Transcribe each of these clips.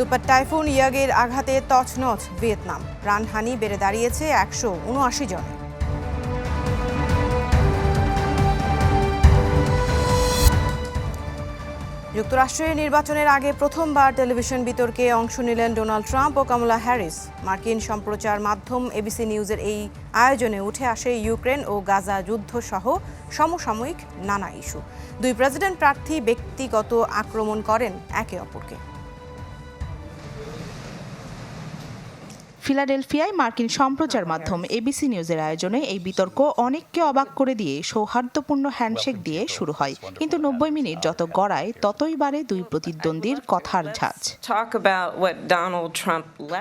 Super typhoon, ইয়াগের আঘাতে তছনছ Vietnam. প্রাণহানি বেড়ে দাঁড়িয়েছে একশো উনআশি জনে। যুক্তরাষ্ট্রের নির্বাচনের আগে প্রথমবার টেলিভিশন বিতর্কে অংশ নিলেন ডোনাল্ড ট্রাম্প ও কমলা হ্যারিস। মার্কিন সম্প্রচার মাধ্যম এবিসি নিউজের এই আয়োজনে উঠে আসে ইউক্রেন ও গাজা যুদ্ধ সহ সমসাময়িক নানা ইস্যু। দুই প্রেসিডেন্ট প্রার্থী ব্যক্তিগত আক্রমণ করেন একে অপরকে। ফিলাডেলফিয়ায় মার্কিন সম্প্রচার মাধ্যম এবিসি নিউজের আয়োজনে এই বিতর্ক অনেককে অবাক করে দিয়ে সৌহার্দ্যপূর্ণ হ্যান্ডশেক দিয়ে শুরু হয়। কিন্তু নব্বই মিনিট যত গড়ায় ততই বাড়ে দুই প্রতিদ্বন্দ্বীর কথার ঝাঁজ.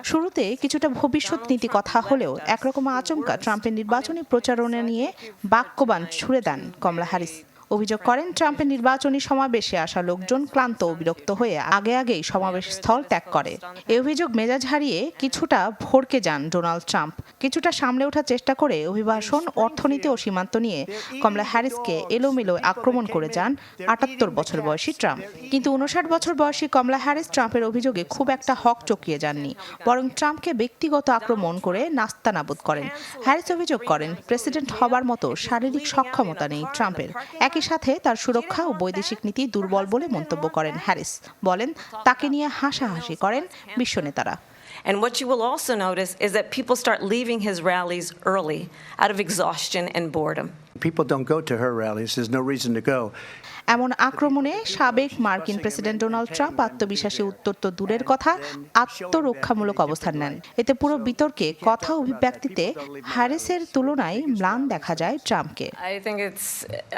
শুরুতে কিছুটা ভবিষ্যৎ নীতি কথা হলেও একরকম আচমকা ট্রাম্পের নির্বাচনী প্রচারণা নিয়ে বাক্যবান ছুড়ে দেন কমলা হ্যারিস। অভিযোগ করেন, ট্রাম্পের নির্বাচনী সমাবেশে আসা লোকজন ক্লান্ত ও বিরক্ত হয়ে আগে আগেই সমাবেশ স্থল ত্যাগ করে। এ অভিযোগ মেজাজ হারিয়ে কিছুটা ভড়কে যান ডোনাল্ড ট্রাম্প। কিছুটা সামলে ওঠার চেষ্টা করে অভিবাসন, অর্থনীতি ও সীমান্ত নিয়ে কমলা হ্যারিসকে এলোমেলো আক্রমণ করে যান আটাত্তর বছর বয়সী ট্রাম্প। কিন্তু উনষাট বছর বয়সী কমলা হ্যারিস ট্রাম্পের অভিযোগে খুব একটা হক চকিয়ে যাননি, বরং ট্রাম্পকে ব্যক্তিগত আক্রমণ করে নাস্তানাবুদ করেন। হ্যারিস অভিযোগ করেন, প্রেসিডেন্ট হবার মতো শারীরিক সক্ষমতা নেই ট্রাম্পের। একই সাথে তার সুরক্ষা ও বৈদেশিক নীতি দুর্বল বলে মন্তব্য করেন হ্যারিস। বলেন, তাকে নিয়ে হাসাহাসি করেন বিশ্ব নেতারা। And what you will also notice is that people start leaving his rallies early out of exhaustion and boredom. People don't go to her rallies. There's no reason to go. এমন আক্রমণে সাবেক মার্কিন প্রেসিডেন্ট ডোনাল্ড ট্রাম্প আত্মবিশ্বাসী উত্তর তো দূরের কথা আত্মরক্ষামূলক অবস্থান নেন এতে পুরো বিতর্কে কথা অভিব্যক্তিতে হ্যারিসের তুলনায় ম্লান দেখা যায় ট্রাম্পকে I think it's,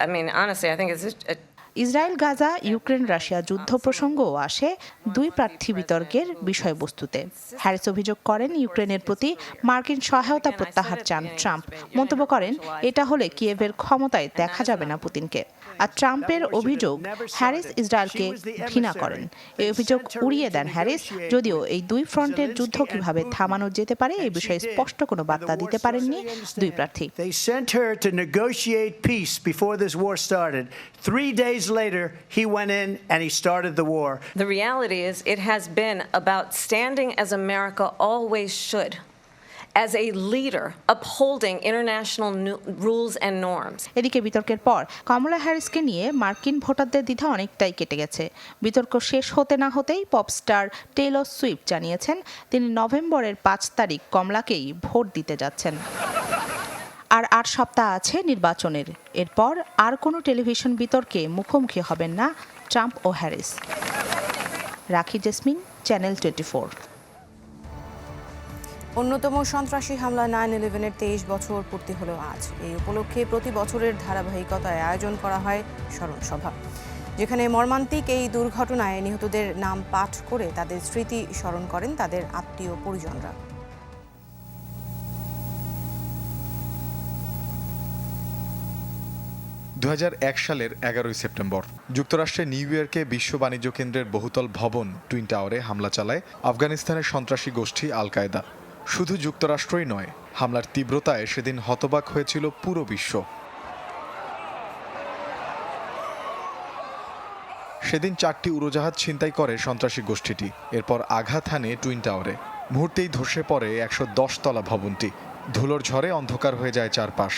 I mean, honestly, I think it's a, a Israel, Gaza, Ukraine, Russia যুদ্ধ প্রসঙ্গও আসে দুই প্রার্থী বিতর্কের বিষয়বস্তুতে। হ্যারিস অভিযোগ করেন, ইউক্রেনের প্রতি মার্কিন সহায়তা প্রত্যাহার চান ট্রাম্প। মন্তব্য করেন, এটা হলে কিয়েভের ক্ষমতায় দেখা যাবে না পুতিনকে। আর ট্রাম্পের অভিযোগ হ্যারিস ইসরায়েলকে ঘৃণা করেন এই অভিযোগ উড়িয়ে দেন হ্যারিস যদিও এই দুই ফ্রন্টের যুদ্ধ কীভাবে থামানো যেতে পারে এই বিষয়ে স্পষ্ট কোনো বার্তা দিতে পারেননি দুই প্রার্থী They sent to negotiate peace before this war started. Three days later, he went in and he started the war. The reality is, it has been about standing as America always should, as a leader, upholding international rules and norms. এদিকে বিতর্কের পর কমলা হ্যারিসকে নিয়ে মার্কিন ভোটারদের দ্বিধা অনেকটাই কেটে গেছে। বিতর্ক শেষ হতে না হতেই পপস্টার টেলর সুইফট জানিয়েছেন তিনি নভেম্বরের পাঁচ তারিখ কমলাকেই ভোট দিতে যাচ্ছেন। আর আট সপ্তাহ আছে নির্বাচনের। এরপর আর কোনো টেলিভিশন বিতর্কে মুখোমুখি হবেন না ট্রাম্প ও Harris. Rakhi Jesmin channel twenty অন্যতম সন্ত্রাসী হামলা নাইন ইলেভেনের তেইশ বছর পূর্তি হলো আজ। এই উপলক্ষে প্রতি বছরের ধারাবাহিকতায় আয়োজন করা হয় স্মরণ সভা। যেখানে মর্মান্তিক এই দুর্ঘটনায় নিহতদের নাম পাঠ করে তাদের স্মৃতি স্মরণ করেন তাদের আত্মীয় পরিজনরা। দু হাজার এক সালের এগারোই সেপ্টেম্বর, যুক্তরাষ্ট্রের নিউ ইয়র্কে বিশ্ব বাণিজ্য কেন্দ্রের বহুতল ভবন, টুইন টাওয়ারে হামলা চালায় আফগানিস্তানের সন্ত্রাসী গোষ্ঠী আল কায়দা শুধু যুক্তরাষ্ট্রই নয়, হামলার তীব্রতায় সেদিন হতবাক হয়েছিল পুরো বিশ্ব। সেদিন চারটি উড়োজাহাজ ছিনতাই করে সন্ত্রাসী গোষ্ঠীটি। এরপর আঘাত হানে টুইন টাওয়ারে। মুহূর্তেই ধসে পড়ে একশো দশ তলা ভবনটি। ধুলোর ঝড়ে অন্ধকার হয়ে যায় চারপাশ।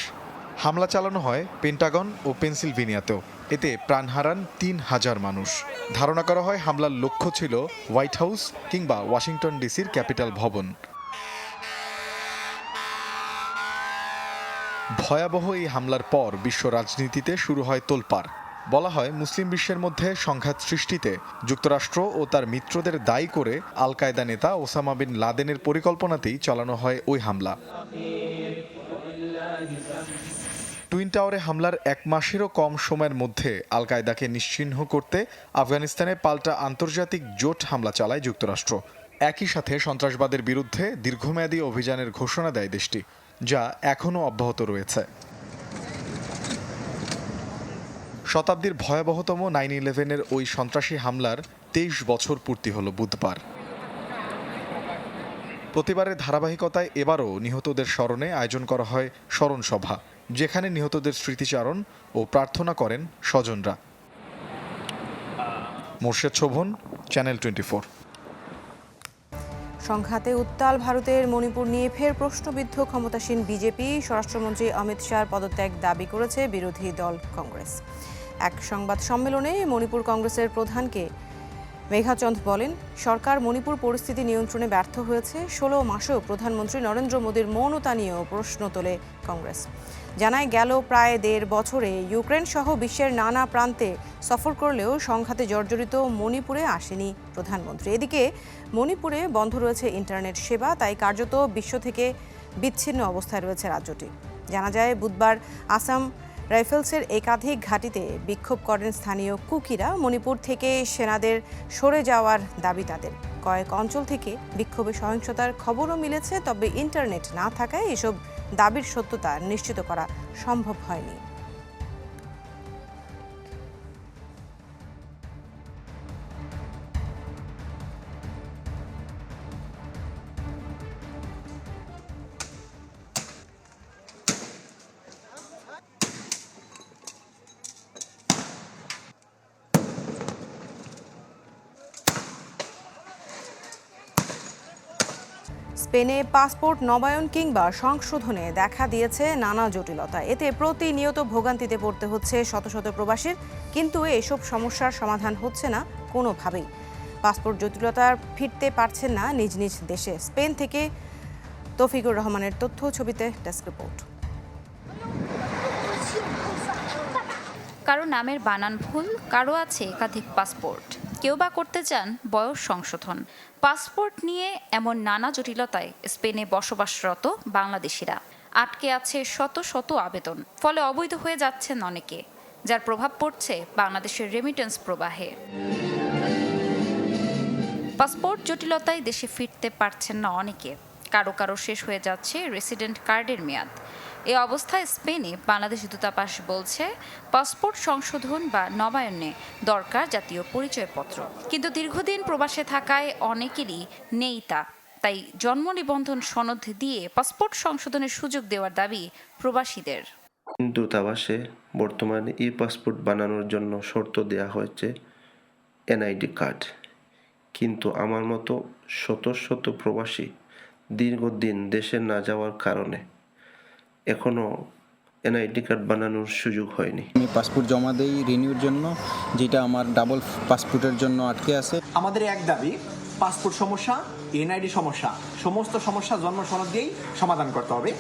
হামলা চালানো হয় পেন্টাগন ও পেনসিলভেনিয়াতেও। এতে প্রাণ হারান তিন হাজার মানুষ। ধারণা করা হয় হামলার লক্ষ্য ছিল হোয়াইট হাউস কিংবা ওয়াশিংটন ডিসির ক্যাপিটাল ভবন। ভয়াবহ এই হামলার পর বিশ্ব রাজনীতিতে শুরু হয় তোলপাড়। বলা হয়, মুসলিম বিশ্বের মধ্যে সংঘাত সৃষ্টিতে যুক্তরাষ্ট্র ও তার মিত্রদের দায়ী করে আল কায়দা নেতা ওসামা বিন লাদেনের পরিকল্পনাতেই চালানো হয় ওই হামলা। টুইন টাওয়ারে হামলার এক মাসেরও কম সময়ের মধ্যে আল কায়দাকে নিশ্চিহ্ন করতে আফগানিস্তানে পাল্টা আন্তর্জাতিক জোট হামলা চালায় যুক্তরাষ্ট্র। একই সাথে সন্ত্রাসবাদের বিরুদ্ধে দীর্ঘমেয়াদী অভিযানের ঘোষণা দেয় দেশটি। যা এখনও অব্যাহত রয়েছে। শতাব্দীর ভয়াবহতম নাইন ইলেভেনের ওই সন্ত্রাসী হামলার তেইশ বছর পূর্তি হল বুধবার। প্রতিবারের ধারাবাহিকতায় এবারও নিহতদের স্মরণে আয়োজন করা হয় স্মরণ সভা, যেখানে নিহতদের স্মৃতিচারণ ও প্রার্থনা করেন স্বজনরা। মোর্শেদ শোভন, চ্যানেল টোয়েন্টি সংঘাতে উত্তাল ভারতের মণিপুর নিয়ে ফের প্রশ্নবিদ্ধ ক্ষমতাসীন বিজেপি। স্বরাষ্ট্রমন্ত্রী অমিত শাহর পদত্যাগ দাবি করেছে বিরোধী দল কংগ্রেস। এক সংবাদ সম্মেলনে মণিপুর কংগ্রেসের প্রধানকে মেঘাচন্দ বলেন, সরকার মণিপুর পরিস্থিতি নিয়ন্ত্রণে ব্যর্থ হয়েছে। ষোলো মাসেও প্রধানমন্ত্রী নরেন্দ্র মোদীর মৌনতা নিয়েও প্রশ্ন তোলে কংগ্রেস। জানায় গেল প্রায় দেড় বছরে ইউক্রেন সহ বিশ্বের নানা প্রান্তে সফর করলেও সংঘাতে জর্জরিত মণিপুরে আসেনি প্রধানমন্ত্রী। এদিকে মণিপুরে বন্ধ রয়েছে ইন্টারনেট সেবা, তাই কার্যত বিশ্ব থেকে বিচ্ছিন্ন অবস্থায় রয়েছে রাজ্যটি। জানা যায়, বুধবার আসাম রাইফেলসের একাধিক ঘাঁটিতে বিক্ষোভ করেন স্থানীয় কুকিরা। মণিপুর থেকে সেনাদের সরে যাওয়ার দাবি তাদের। কয়েক অঞ্চল থেকে বিক্ষোভে সহিংসতার খবরও মিলেছে, তবে ইন্টারনেট না থাকায় এসব দাবির সত্যতা নিশ্চিত করা সম্ভব হয়নি। স্পেনে পাসপোর্ট নবায়ন কিংবা সংশোধনে দেখা দিয়েছে নানা জটিলতা। এতে প্রতিনিয়ত ভোগান্তিতে পড়তে হচ্ছে শত শত প্রবাসীর, কিন্তু এসব সমস্যার সমাধান হচ্ছে না কোনোভাবেই। পাসপোর্ট জটিলতার ফিরতে পারছেন না নিজ নিজ দেশে। স্পেন থেকে তৌফিকুর রহমানের তথ্য, ছবিতে ডেস্ক রিপোর্ট। কারও নামের বানান ভুল, কারও আছে একাধিক পাসপোর্ট। কেউ বা করতে চান বয়স সংশোধন। পাসপোর্ট নিয়ে এমন নানা জটিলতায় স্পেনে বসবাসরত বাংলাদেশিরা। আটকে আছে শত শত আবেদন, ফলে অবৈধ হয়ে যাচ্ছেন অনেকে, যার প্রভাব পড়ছে বাংলাদেশের রেমিটেন্স প্রবাহে। পাসপোর্ট জটিলতায় দেশে ফিরতে পারছেন না অনেকে। কারও কারও শেষ হয়ে যাচ্ছে রেসিডেন্ট কার্ডের মেয়াদ। এ অবস্থায় স্পেনে বাংলাদেশ দূতাবাস বলছে, পাসপোর্ট সংশোধন বা নবায়নে দরকার জাতীয় পরিচয়পত্র। কিন্তু দীর্ঘদিন প্রবাসে থাকায় অনেকেরই নেই তা। তাই জন্ম নিবন্ধন সনদ দিয়ে পাসপোর্ট সংশোধনের সুযোগ দেওয়ার দাবি প্রবাসীদের। দূতাবাসে বর্তমানে ই পাসপোর্ট বানানোর জন্য শর্ত দেওয়া হয়েছে এনআইডি কার্ড। কিন্তু আমার মতো শত শত প্রবাসী দীর্ঘদিন দেশে না যাওয়ার কারণে এখনও এনআইডি কার্ড বানানোর সুযোগ হয়নি। আমি পাসপোর্ট জমা দেই রিনিউর জন্য যেটা আমার ডাবল পাসপোর্টের জন্য আটকে আছে। আমাদের এক দাবি পাসপোর্ট সমস্যা এনআইডি সমস্যা সমস্ত সমস্যা জন্ম সনদ দিয়েই সমাধান করতে হবে।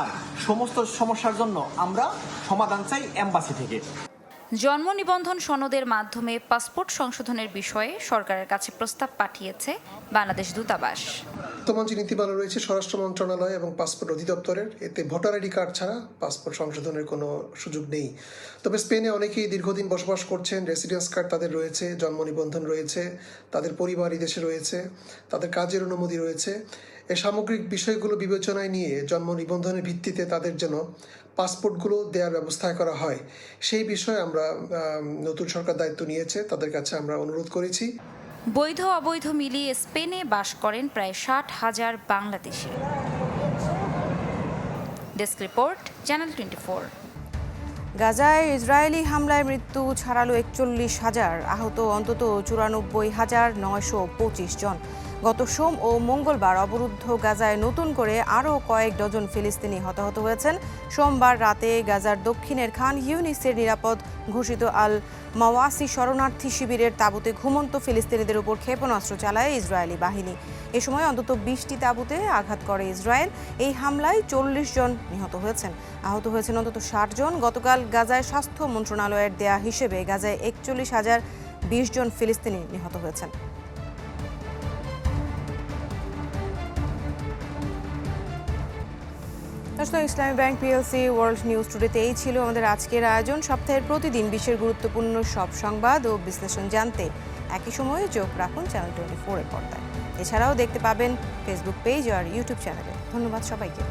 আর সমস্ত সমস্যার জন্য আমরা সমাধান চাই এম্বাসি থেকে। জন্ম নিবন্ধন সনদের মাধ্যমে পাসপোর্ট সংশোধনের বিষয়ে সরকারের কাছে প্রস্তাব পাঠিয়েছে বাংলাদেশ দূতাবাস। বর্তমান যে নীতিমালা রয়েছে, স্বরাষ্ট্র মন্ত্রণালয় এবং পাসপোর্ট অধিদপ্তরের, এতে ভোটার আইডি কার্ড ছাড়া পাসপোর্ট সংশোধনের কোনো সুযোগ নেই। তবে স্পেনে অনেকেই দীর্ঘদিন বসবাস করছেন, রেসিডেন্স কার্ড তাদের রয়েছে, জন্ম নিবন্ধন রয়েছে, তাদের পরিবার দেশে রয়েছে, তাদের কাজের অনুমতি রয়েছে। এই সামগ্রিক বিষয়গুলো বিবেচনায় নিয়ে জন্ম নিবন্ধনের ভিত্তিতে তাদের যেন পাসপোর্টগুলো দেওয়ার ব্যবস্থা করা হয়, সেই বিষয়ে আমরা নতুন সরকার দায়িত্ব নিয়েছে, তাদের কাছে আমরা অনুরোধ করেছি। বৈধ অবৈধ মিলিয়ে স্পেনে বাস করেন প্রায় ষাট হাজার Bangladeshi. Desk report, channel twenty four. গাজায় ইসরায়েলি হামলায় মৃত্যু ছাড়ালো একচল্লিশ হাজার, আহত অন্তত চুরানব্বই হাজার নয়শো পঁচিশ জন। গত সোম ও মঙ্গলবার অবরুদ্ধ গাজায় নতুন করে আরও কয়েক ডজন ফিলিস্তিনি হতাহত হয়েছেন। সোমবার রাতে গাজার দক্ষিণের খান ইউনিসের নিরাপদ ঘোষিত আল মাওয়াসি শরণার্থী শিবিরের তাঁবুতে ঘুমন্ত ফিলিস্তিনিদের উপর ক্ষেপণাস্ত্র চালায় ইসরায়েলি বাহিনী। এ সময় অন্তত বিশটি তাঁবুতে আঘাত করে ইসরায়েল। এই হামলায় চল্লিশ জন নিহত হয়েছেন। আহত হয়েছেন অন্তত ষাট জন। গতকাল গাজায় স্বাস্থ্য মন্ত্রণালয়ের দেয়া হিসেবে গাজায় একচল্লিশ হাজার বিশ জন ফিলিস্তিনি নিহত হয়েছেন। National Islami Bank PLC World News টুডেতে এই ছিল আমাদের আজকের আয়োজন। সপ্তাহের প্রতিদিন বিশ্বের গুরুত্বপূর্ণ সব সংবাদ ও বিশ্লেষণ জানতে। একই সময়ে চোখ রাখুন চ্যানেল টোয়েন্টি ফোরের পর্দায়। এছাড়াও দেখতে পাবেন ফেসবুক পেজ আর ইউটিউব চ্যানেলে ধন্যবাদ সবাইকে।